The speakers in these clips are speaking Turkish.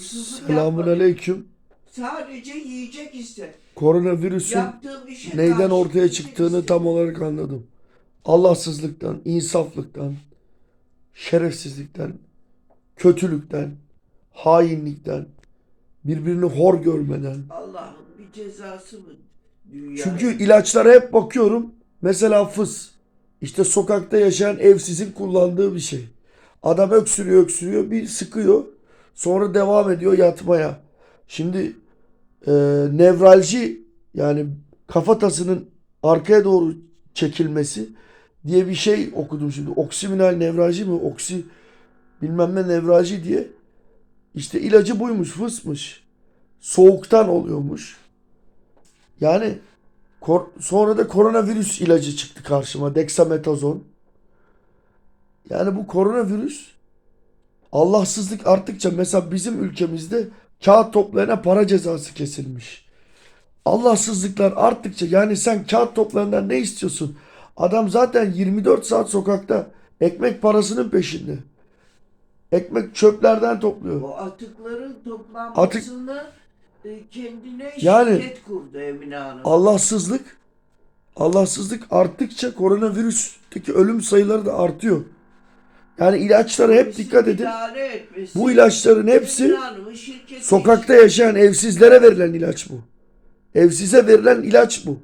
Selamun aleyküm. Sadece yiyecek iste. Koronavirüsün neyden ortaya çıktığını istedim. tam olarak anladım. Allahsızlıktan, insaflıktan, şerefsizlikten, kötülükten, hainlikten, birbirini hor görmeden. Allah'ın bir cezası mı dünya? Çünkü ilaçlara hep bakıyorum. Mesela fıs. İşte sokakta yaşayan evsizin kullandığı bir şey. Adam öksürüyor öksürüyor bir sıkıyor. Sonra devam ediyor yatmaya. Şimdi e, nevralji yani kafatasının arkaya doğru çekilmesi diye bir şey okudum şimdi. Oksiminal nevralji mi? Oksi bilmem ne nevralji diye. İşte ilacı buymuş fısmış. Soğuktan oluyormuş. Yani sonra da koronavirüs ilacı çıktı karşıma. Dexametazon. Yani bu koronavirüs Allahsızlık arttıkça mesela bizim ülkemizde kağıt toplayana para cezası kesilmiş. Allahsızlıklar arttıkça yani sen kağıt toplayandan ne istiyorsun? Adam zaten 24 saat sokakta ekmek parasının peşinde. Ekmek çöplerden topluyor. O atıkların toplanmasını e, kendine Yani- şirket kurdu Emine Hanım. Allahsızlık Allahsızlık arttıkça koronavirüsteki ölüm sayıları da artıyor. Yani ilaçlara hep dikkat edin. Bu ilaçların hepsi sokakta yaşayan evsizlere verilen ilaç bu. Evsize verilen ilaç bu.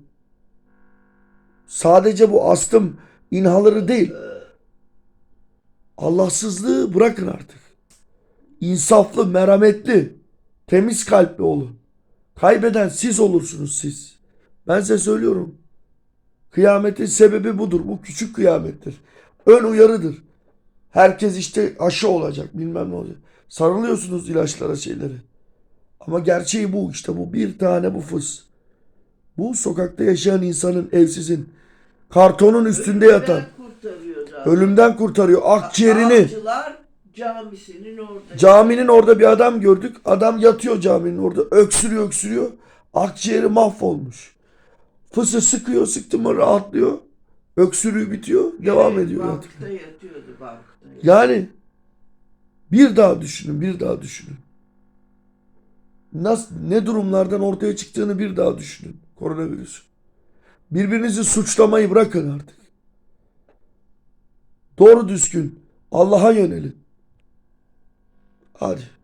Sadece bu astım inhaları değil. Allahsızlığı bırakın artık. İnsaflı, merhametli, temiz kalpli olun. Kaybeden siz olursunuz siz. Ben size söylüyorum. Kıyametin sebebi budur. Bu küçük kıyamettir. Ön uyarıdır. Herkes işte aşı olacak bilmem ne olacak. Sarılıyorsunuz ilaçlara şeyleri. Ama gerçeği bu işte bu bir tane bu fıs. Bu sokakta yaşayan insanın evsizin kartonun üstünde ölümden yatan kurtarıyor zaten. ölümden kurtarıyor akciğerini. Avcılar camisinin orada. Caminin orada bir adam gördük. Adam yatıyor caminin orada. Öksürüyor öksürüyor. Akciğeri mahvolmuş. Fısı sıkıyor sıktı mı rahatlıyor. Öksürüğü bitiyor. Devam Evet, ediyor. Bankta yatıyordu bankta. Yani bir daha düşünün, bir daha düşünün. Nasıl, ne durumlardan ortaya çıktığını bir daha düşünün koronavirüs. Birbirinizi suçlamayı bırakın artık. Doğru düzgün Allah'a yönelin. Hadi.